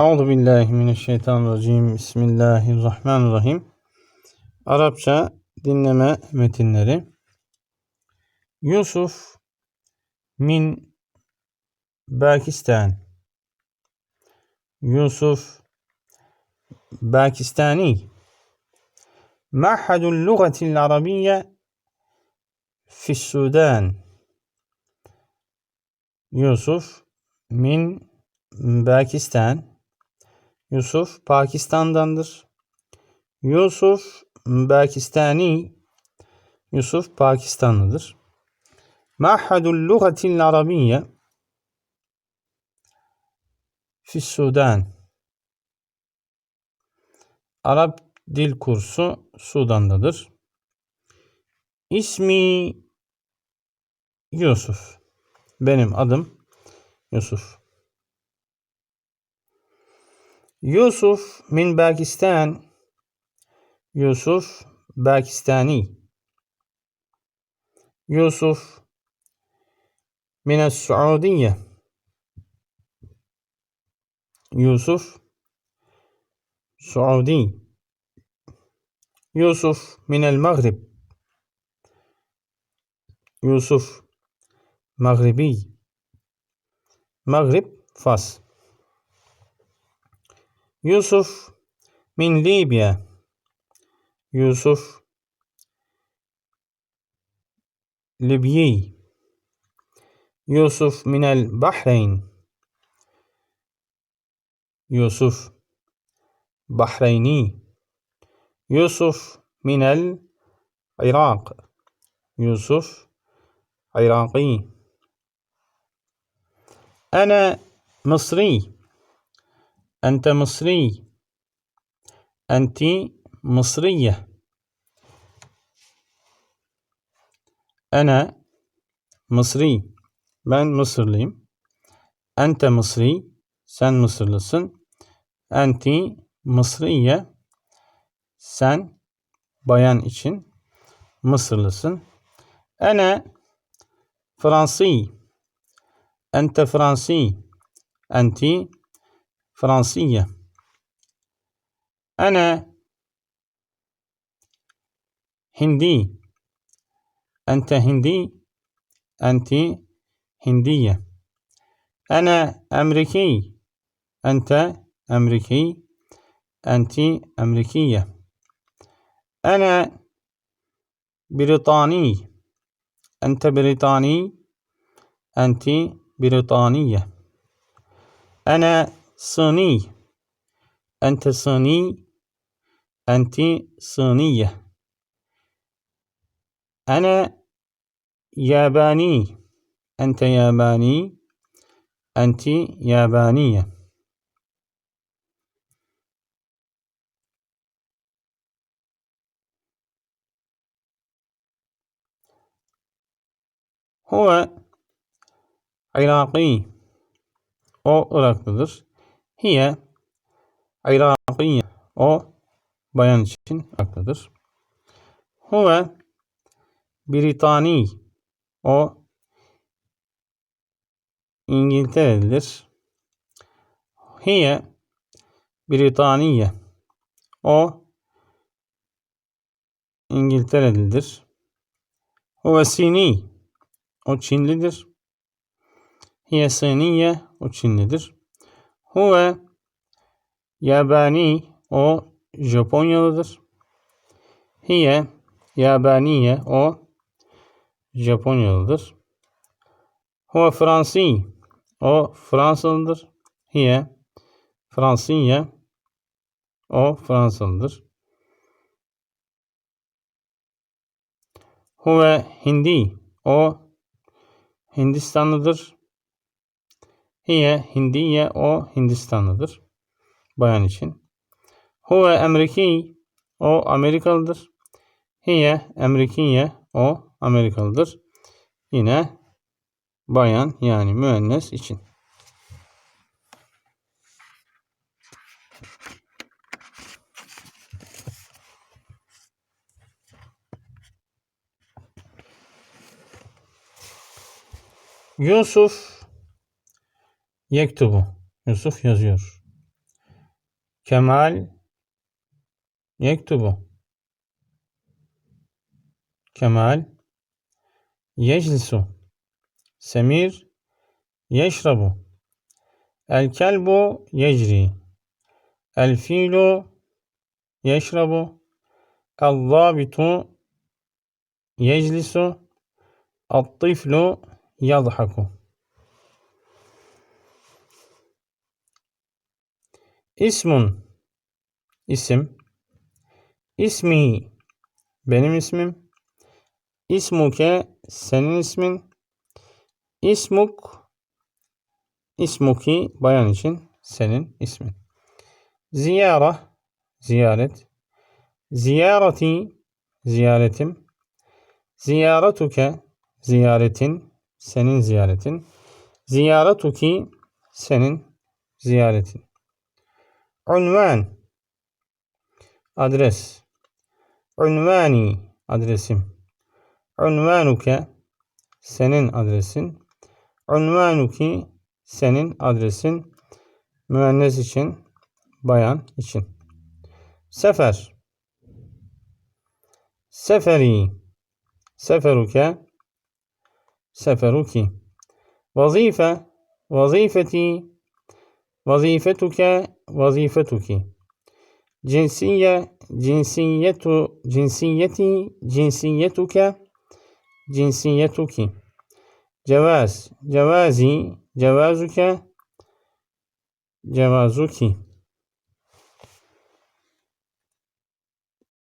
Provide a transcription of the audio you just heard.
Euzu billahi mineşşeytanirracim. Bismillahirrahmanirrahim. Arapça dinleme metinleri. Yusuf min Pakistan. Yusuf Pakistani. Mahadul lugatil arabiyye fi Sudan. Yusuf min Pakistan. Yusuf Pakistan'dandır. Yusuf Pakistani. Yusuf Pakistanlıdır. Mahadul lugatil arabiyye fi Sudan. Arap dil kursu Sudan'dadır. İsmi Yusuf. Benim adım Yusuf. Yusuf min Pakistan. Yusuf Pakistani. Yusuf min Suudiye. Yusuf Suudi. Yusuf min el Maghrib. Yusuf Maghribi. Maghrib Fas. يوسف من ليبيا. يوسف ليبي يوسف من البحرين. يوسف بحريني. يوسف من العراق. يوسف عراقي. أنا مصري. Ente Mısri. Enti Mısriye. Ene Mısri. Ben Mısırlıyım. Ente Mısri. Sen Mısırlısın. Enti Mısriye. Sen bayan için Mısırlısın. Ene Fransi. Ente Fransi. Enti Fransiye. أنا هندي. أنت هندي. أنت هندية. أنا أمريكي. أنت أمريكي. أنت أمريكية. أنا بريطاني. أنت بريطاني. أنت بريطانية. أنا sani ente sani enti saniye ene yabani ente yabani enti yabaniye Huve Iraki. O Iraklıdır. Hiye Irakiye o bayan için haklıdır. Huve Britani o İngiltere'lidir. Hiye Britaniye o İngiltere'lidir. Huve Sini o Çinlidir. Hiye Siniye o Çinlidir. Huve Yabani o Japonyalıdır. Hiye Yabaniye o Japonyalıdır. Huve Fransi o Fransalıdır. Hiye Fransiye o Fransalıdır. Huve Hindi o Hindistanlıdır. Hiye Hindiye o Hindistanlıdır. Bayan için. Huve Ameriki o Amerikalıdır. Hiye Amerikiye o Amerikalıdır. Yine bayan yani müennes için. Yusuf Yektubu. Yusuf yazıyor. Kemal Yektubu. Kemal Yeclisu. Semir Yeşrabu. El kelbu yecri. El filu yeşrabu. El zabitu yeclisu. El tiflu yadhaku. İsmun. İsim. İsmi. Benim ismim. İsmuke senin ismin. İsmuk. İsmuki bayan için senin ismin. Ziyara. Ziyaret. Ziyareti. Ziyaretim. Ziyaretuke. Ziyaretin. Senin ziyaretin. Ziyaretuki senin ziyaretin unvan. Adres. Unvani adresim. Unvanuke senin adresin. Unvanuki senin adresin. Müennes için bayan için. Sefer. Seferi. Seferuke. Seferuki. Vazife. Vazifeti. Vazifetuke vazifetuki cinsiye cinsiyetu cinsiyeti cinsiyetuke cinsiyetuki. Cevaz cevazi cevazuke cevazuki